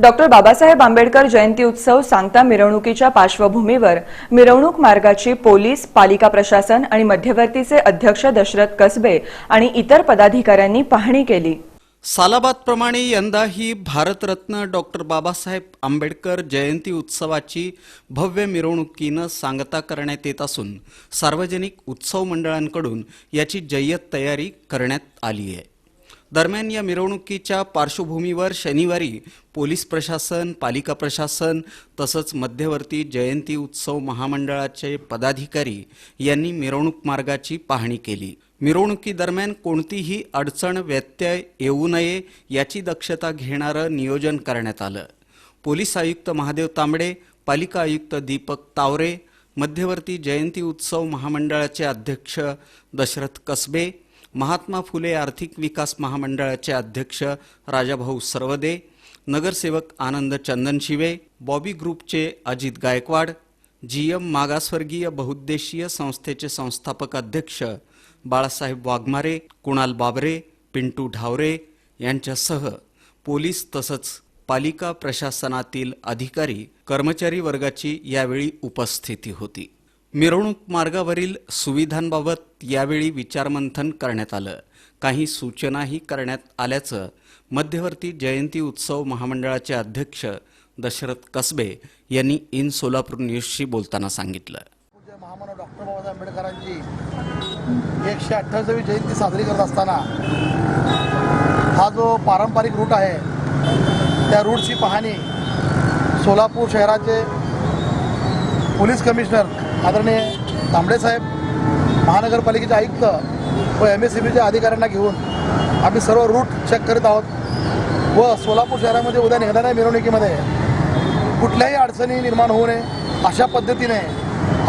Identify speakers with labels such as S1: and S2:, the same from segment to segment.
S1: Doctor Babasaheb Ambedkar जयंती उत्सव सांगता मिरवणुकीच्या पार्श्वभूमीवर मिरवणूक मार्गाची पोलीस पालिका प्रशासन आणि मध्यवर्तीचे अध्यक्ष दशरथ कसबे आणि इतर पदाधिकाऱ्यांनी पाहणी केली.
S2: सालाबादप्रमाणे यंदाही भारतरत्न डॉक्टर बाबासाहेब आंबेडकर जयंती उत्सवाची भव्य मिरवणुकीनं सांगता करण्यात येत असून सार्वजनिक उत्सव मंडळांकडून याची जय्यत तयारी करण्यात आली आहे. दरम्यान या मिरवणुकीच्या पार्श्वभूमीवर शनिवारी पोलीस प्रशासन पालिका प्रशासन तसंच मध्यवर्ती जयंती उत्सव महामंडळाचे पदाधिकारी यांनी मिरवणूक मार्गाची पाहणी केली. मिरवणुकीदरम्यान कोणतीही अडचण व्यत्यय येऊ नये याची दक्षता घेणारं नियोजन करण्यात आलं. पोलीस आयुक्त महादेव तांबडे पालिका आयुक्त दीपक तावरे मध्यवर्ती जयंती उत्सव महामंडळाचे अध्यक्ष दशरथ कसबे महात्मा फुले आर्थिक विकास महामंडळाचे अध्यक्ष राजाभाऊ सर्वदे नगरसेवक आनंद चंदनशिवे बॉबी ग्रुपचे अजित गायकवाड जी एम मागासवर्गीय बहुद्देशीय संस्थेचे संस्थापक अध्यक्ष बाळासाहेब वाघमारे कुणाल बाबरे पिंटू ढावरे यांच्यासह पोलीस तसंच पालिका प्रशासनातील अधिकारी कर्मचारी वर्गाची यावेळी उपस्थिती होती. मिरवणूक मार्गावरील सुविधांबाबत यावेळी विचारमंथन करण्यात आलं. काही सूचनाही करण्यात आल्याचं मध्यवर्ती जयंती उत्सव महामंडळाचे अध्यक्ष दशरथ कसबे यांनी इन सोलापूर न्यूजशी बोलताना सांगितलं.
S3: पूज्य महामानव डॉक्टर बाबासाहेब आंबेडकरांची एकशे अठ्ठावीसावी जयंती साजरी करत असताना हा जो पारंपरिक रूट आहे त्या रूटची पाहणी सोलापूर शहराचे पोलीस कमिशनर आदरणीय तांबडे साहेब महानगरपालिकेचे आयुक्त व एम एस सी बीच्या अधिकाऱ्यांना घेऊन आम्ही सर्व रूट चेक करीत आहोत व सोलापूर शहरामध्ये उद्या निघणाऱ्या मिरवणुकीमध्ये कुठल्याही अडचणी निर्माण होऊ नये अशा पद्धतीने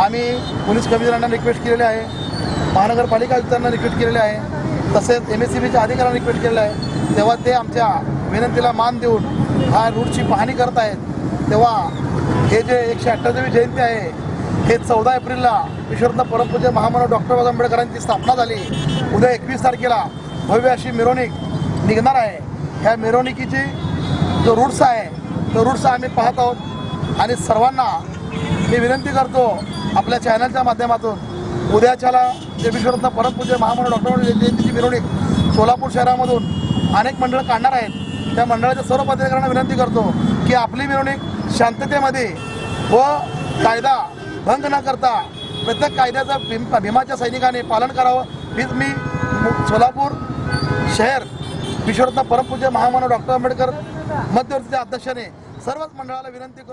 S3: आम्ही पोलीस कमिशनरांना रिक्वेस्ट केलेले आहे महानगरपालिका आयुक्तांना रिक्वेस्ट केलेले आहे तसेच एम एस सी बीच्या अधिकाऱ्यांना रिक्वेस्ट केलेलं आहे. तेव्हा ते आमच्या विनंतीला मान देऊन हा रूटची पाहणी करत आहेत. तेव्हा हे जे एकशे अठ्ठावीस जयंती आहे हे चौदा एप्रिलला विश्वरत्न परमपूज्य महामानव डॉक्टर बाबासाहेब आंबेडकरांची स्थापना झाली. उद्या एकवीस तारखेला भव्य अशी मिरवणूक निघणार आहे. ह्या मिरवणुकीची जो रूट्स आहे तो रूट्स आम्ही पाहत आहोत. आणि सर्वांना मी विनंती करतो आपल्या चॅनलच्या माध्यमातून उद्याच्याला जे विश्वरत्न परमपूज्य महामानव डॉक्टर जयंतीची मिरवणूक सोलापूर शहरामधून अनेक मंडळं काढणार आहेत. त्या मंडळाच्या सर्व पत्रकारांना विनंती करतो की आपली मिरवणूक शांततेमध्ये व कायदा भंग न करता प्रत्येक कायद्याचं भीम भीमाच्या सैनिकाने पालन करावं. हीच मी सोलापूर शहर विश्वरत्न परमपूज्य महामानव डॉक्टर आंबेडकर मध्यवर्तीच्या अध्यक्षाने सर्वच मंडळाला विनंती करतो